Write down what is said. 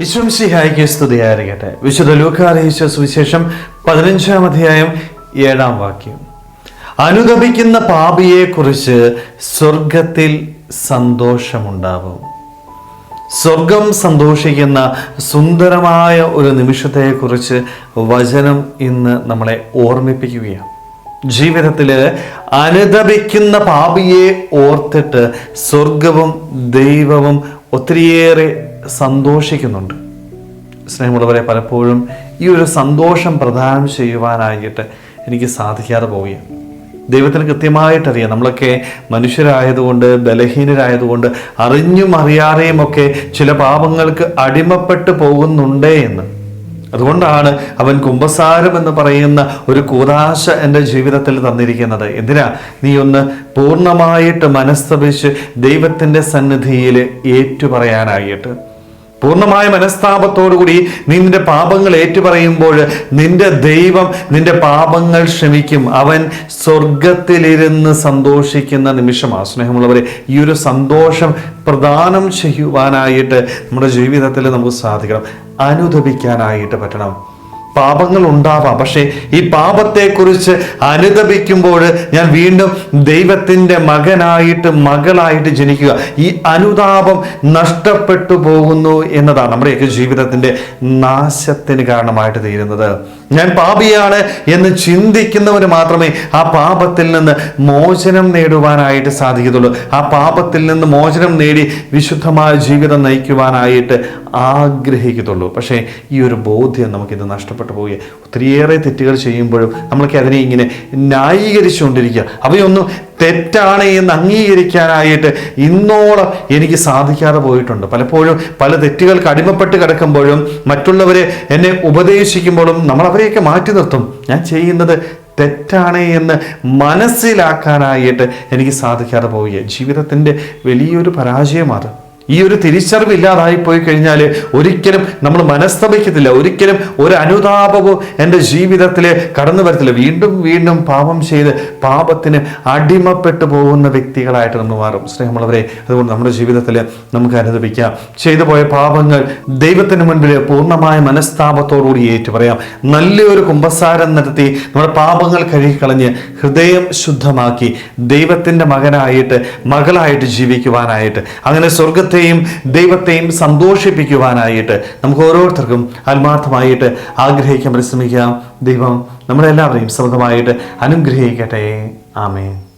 വിശ്വംസിഹായിക്ക് സ്തുതിയായിരിക്കട്ടെ. വിശുദ്ധ ലൂക്കാറിയിച്ച സുവിശേഷം പതിനഞ്ചാം അധ്യായം ഏഴാം വാക്യം. അനുഗമിക്കുന്ന പാപിയെക്കുറിച്ച് സ്വർഗത്തിൽ സന്തോഷമുണ്ടാവും. സ്വർഗം സന്തോഷിക്കുന്ന സുന്ദരമായ ഒരു നിമിഷത്തെക്കുറിച്ച് വചനം ഇന്ന് നമ്മളെ ഓർമ്മിപ്പിക്കുകയാണ്. ജീവിതത്തിൽ അനുദപിക്കുന്ന പാപിയെ ഓർത്തിട്ട് സ്വർഗവും ദൈവവും ഒത്തിരിയേറെ സന്തോഷിക്കുന്നുണ്ട്. സ്നേഹമുള്ളവരെ പലപ്പോഴും ഈ ഒരു സന്തോഷം പ്രദാനം ചെയ്യുവാനായിട്ട് എനിക്ക് സാധിക്കാതെ പോവുകയാണ്. ദൈവത്തിന് കൃത്യമായിട്ടറിയാം നമ്മളൊക്കെ മനുഷ്യരായതുകൊണ്ട് ബലഹീനരായതുകൊണ്ട് അറിഞ്ഞും അറിയാതെയും ഒക്കെ ചില പാപങ്ങൾക്ക് അടിമപ്പെട്ടു പോകുന്നുണ്ടേ എന്ന്. അതുകൊണ്ടാണ് അവൻ കുംഭസാരം എന്ന് പറയുന്ന ഒരു കൂതാശ എന്റെ ജീവിതത്തിൽ തന്നിരിക്കുന്നത്. എന്തിനാ? നീ ഒന്ന് പൂർണമായിട്ട് മനസ്തപിച്ച് ദൈവത്തിന്റെ സന്നിധിയിൽ ഏറ്റുപറയാനായിട്ട്. പൂർണമായ മനസ്താപത്തോടുകൂടി നീ നിന്റെ പാപങ്ങൾ ഏറ്റുപറയുമ്പോൾ നിന്റെ ദൈവം നിന്റെ പാപങ്ങൾ ക്ഷമിക്കും. അവൻ സ്വർഗത്തിലിരുന്ന് സന്തോഷിക്കുന്ന നിമിഷമാണ്. സ്നേഹമുള്ളവരെ ഈ ഒരു സന്തോഷം പ്രദാനം ചെയ്യുവാനായിട്ട് നമ്മുടെ ജീവിതത്തിൽ നമുക്ക് സാധിക്കണം. അനുദപിക്കാനായിട്ട് പറ്റണം. പാപങ്ങൾ ഉണ്ടാവാം പക്ഷേ ഈ പാപത്തെക്കുറിച്ച് അനുദപിക്കുമ്പോൾ ഞാൻ വീണ്ടും ദൈവത്തിന്റെ മകനായിട്ട് മകളായിട്ട് ജനിക്കുക. ഈ അനുതാപം നഷ്ടപ്പെട്ടു പോകുന്നു എന്നതാണ് നമ്മുടെയൊക്കെ ജീവിതത്തിന്റെ നാശത്തിന് കാരണമായിട്ട് തീരുന്നത്. ഞാൻ പാപിയാണ് എന്ന് ചിന്തിക്കുന്നവന് മാത്രമേ ആ പാപത്തിൽ നിന്ന് മോചനം നേടുവാനായിട്ട് സാധിക്കത്തുള്ളൂ. ആ പാപത്തിൽ നിന്ന് മോചനം നേടി വിശുദ്ധമായ ജീവിതം നയിക്കുവാനായിട്ട് ആഗ്രഹിക്കത്തുള്ളൂ. പക്ഷേ ഈ ഒരു ബോധ്യം നമുക്കിത് നഷ്ടപ്പെട്ടു പോവുക ഒത്തിരിയേറെ തെറ്റുകൾ ചെയ്യുമ്പോഴും നമ്മൾക്ക് അതിനെ ഇങ്ങനെ ന്യായീകരിച്ചുകൊണ്ടിരിക്കുക. അവയൊന്നും തെറ്റാണ് എന്ന് അംഗീകരിക്കാനായിട്ട് ഇന്നോളം എനിക്ക് സാധിക്കാതെ പോയിട്ടുണ്ട്. പലപ്പോഴും പല തെറ്റുകൾക്ക് അടിമപ്പെട്ട് കിടക്കുമ്പോഴും മറ്റുള്ളവരെ എന്നെ ഉപദേശിക്കുമ്പോഴും നമ്മൾ അവരെയൊക്കെ മാറ്റി നിർത്തും. ഞാൻ ചെയ്യുന്നത് തെറ്റാണ് എന്ന് മനസ്സിലാക്കാനായിട്ട് എനിക്ക് സാധിക്കാതെ പോവുകയാണ്. ജീവിതത്തിന്റെ വലിയൊരു പരാജയമാണ് ഈ ഒരു തിരിച്ചറിവ് ഇല്ലാതായി പോയി കഴിഞ്ഞാൽ ഒരിക്കലും നമ്മൾ മനസ്തപിക്കത്തില്ല. ഒരിക്കലും ഒരു അനുതാപവും എന്റെ ജീവിതത്തിൽ കടന്നു വരത്തില്ല. വീണ്ടും വീണ്ടും പാപം ചെയ്ത് പാപത്തിന് അടിമപ്പെട്ടു പോകുന്ന വ്യക്തികളായിട്ട് നമ്മൾ മാറും. സ്നേഹമുള്ളവരെ അതുകൊണ്ട് നമ്മുടെ ജീവിതത്തിൽ നമുക്ക് അനുദപിക്കാം ചെയ്തു പോയ പാപങ്ങൾ ദൈവത്തിന് മുൻപിൽ പൂർണമായ മനസ്താപത്തോടുകൂടി ഏറ്റു പറയാം നല്ലൊരു കുംഭസാരം നടത്തി നമ്മുടെ പാപങ്ങൾ കഴുകിക്കളഞ്ഞ് ഹൃദയം ശുദ്ധമാക്കി ദൈവത്തിന്റെ മകനായിട്ട് മകളായിട്ട് ജീവിക്കുവാനായിട്ട്. അങ്ങനെ സ്വർഗത്തെയും ദൈവത്തെയും സന്തോഷിപ്പിക്കുവാനായിട്ട് നമുക്ക് ഓരോരുത്തർക്കും ആത്മാർത്ഥമായിട്ട് ആഗ്രഹിക്കാൻ പരിശ്രമിക്കാം. ദൈവം നമ്മളെല്ലാവരെയും സമൃദ്ധമായിട്ട് അനുഗ്രഹിക്കട്ടെ. ആമേൻ.